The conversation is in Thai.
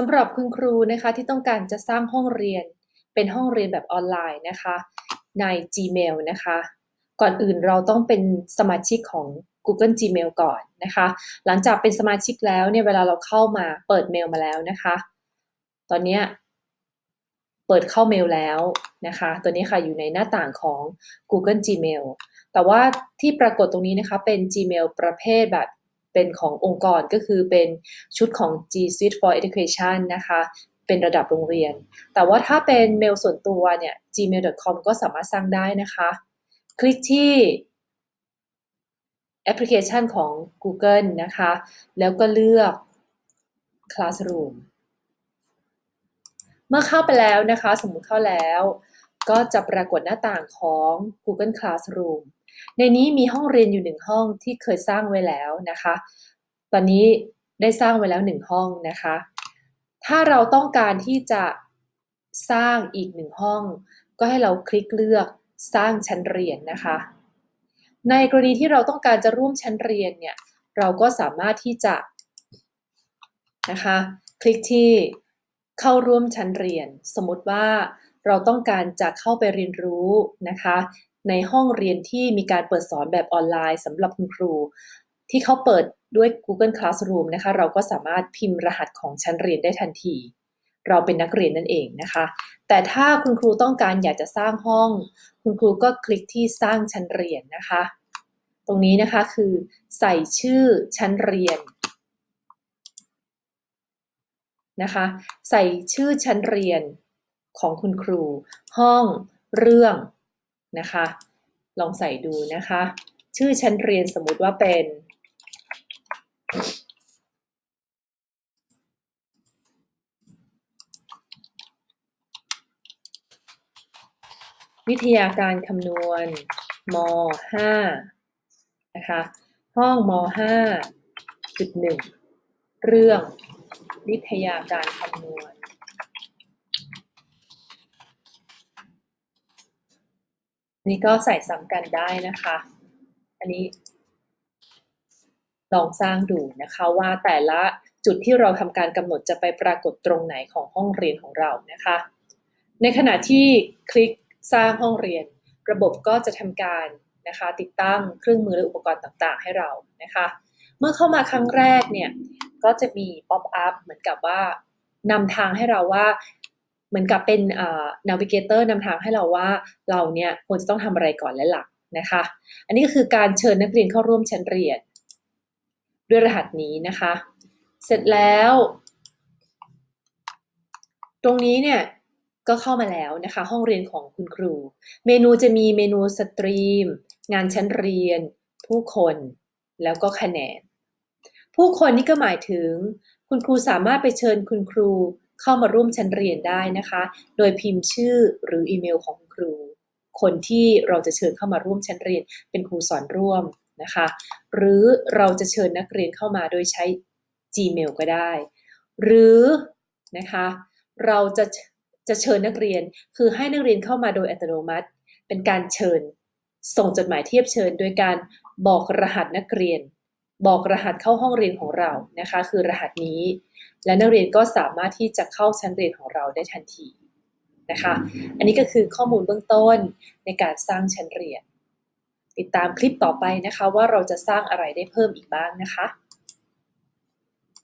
สำหรับคุณครูนะคะที่ต้องการจะสร้างห้องเรียน เป็นห้องเรียนแบบออนไลน์นะคะใน Gmail นะคะ ก่อนอื่นเราต้องเป็นสมาชิกของ Google Gmail ก่อนนะคะ หลังจากเป็นสมาชิกแล้วเนี่ยเวลาเราเข้ามาเปิดเมลมาแล้วนะคะ ตอนนี้เปิดเข้าเมลแล้วนะคะ ตัวนี้ค่ะอยู่ในหน้าต่างของ Google Gmail แต่ว่าที่ปรากฏตรงนี้นะคะเป็น Gmail ประเภทแบบ เป็นขององค์กรก็คือเป็นชุดของ G Suite for Education นะคะ เป็นระดับโรงเรียน แต่ว่าถ้าเป็นเมลส่วนตัวเนี่ย gmail.com ก็สามารถสร้างได้นะคะ คลิกที่แอปพลิเคชันของ Google นะคะ แล้วก็เลือก Classroom เมื่อเข้าไปแล้วนะคะ สมมุติเข้าแล้ว ก็จะปรากฏหน้าต่างของ Google Classroom ในนี้มีห้องเรียนอยู่หนึ่งห้องที่เคยสร้างไว้แล้วนะคะ ตอนนี้ได้สร้างไว้แล้วหนึ่งห้องนะคะ ถ้าเราต้องการที่จะสร้างอีกหนึ่งห้อง ก็ให้เราคลิกเลือกสร้างชั้นเรียนนะคะ ในกรณีที่เราต้องการจะร่วมชั้นเรียนเนี่ย เราก็สามารถที่จะนะคะ คลิกที่เข้าร่วมชั้นเรียน สมมติว่าเราต้องการจะเข้าไปเรียนรู้นะคะ ในห้องเรียนที่มีการเปิดสอนแบบออนไลน์สำหรับคุณครู ที่เขาเปิดด้วย Google Classroom นะคะ เราก็สามารถพิมพ์รหัสของชั้นเรียนได้ทันที เราเป็นนักเรียนนั่นเองนะคะ แต่ถ้าคุณครูต้องการอยากจะสร้างห้อง คุณครูก็คลิกที่สร้างชั้นเรียนนะคะ ตรงนี้นะคะคือใส่ชื่อชั้นเรียนนะคะ ใส่ชื่อชั้นเรียนของคุณครู ห้อง เรื่อง นะคะ ลองใส่ดูนะคะ ชื่อชั้นเรียนสมมุติว่าเป็น วิทยาการคำนวณม .5 นะคะ ห้องม .5.1 เรื่องวิทยาการคำนวณ นี่ก็ใส่ซ้ำกันได้นะคะ อันนี้ ลองสร้างดูนะคะว่าแต่ละจุดที่เราทำการกำหนดจะไปปรากฏตรงไหนของห้องเรียนของเรานะคะ ในขณะที่คลิกสร้างห้องเรียน ระบบก็จะทำการนะคะ ติดตั้งเครื่องมือและอุปกรณ์ต่างๆ ให้เรานะคะ เมื่อเข้ามาครั้งแรกเนี่ยก็จะมีป๊อปอัพเหมือนกับว่านำทางให้เราว่า เหมือนกับเป็นนาวิเกเตอร์นำทางให้เราว่าเราเนี่ยควรจะต้องทำอะไรก่อนและหลังนะคะ อันนี้ก็คือการเชิญนักเรียนเข้าร่วมชั้นเรียน ด้วยรหัสนี้นะคะ เสร็จแล้ว ตรงนี้เนี่ยก็เข้ามาแล้วนะคะ ห้องเรียนของคุณครู เมนูจะมีเมนูสตรีม งานชั้นเรียน ผู้คนแล้วก็คะแนน ผู้คนนี่ก็หมายถึง คุณครูสามารถไปเชิญคุณครู เข้ามาร่วมชั้นเรียนได้นะคะ โดยพิมพ์ชื่อหรืออีเมลของครู คนที่เราจะเชิญเข้ามาร่วมชั้นเรียน เป็นครูสอนร่วมนะคะ หรือเราจะเชิญนักเรียนเข้ามาโดยใช้ Gmail ก็ได้ หรือนะคะเราจะจะเชิญนักเรียน คือให้นักเรียนเข้ามาโดยอัตโนมัติ เป็นการเชิญ ส่งจดหมายเทียบเชิญ โดยการบอกรหัสนักเรียน บอกรหัสเข้าห้องเรียนของเรานะคะ คือรหัสนี้ และนักเรียนก็สามารถที่จะเข้าชั้นเรียนของเราได้ทันทีนะคะ อันนี้ก็คือข้อมูลเบื้องต้นในการสร้างชั้นเรียน ติดตามคลิปต่อไปนะคะว่าเราจะสร้างอะไรได้เพิ่มอีกบ้างนะคะ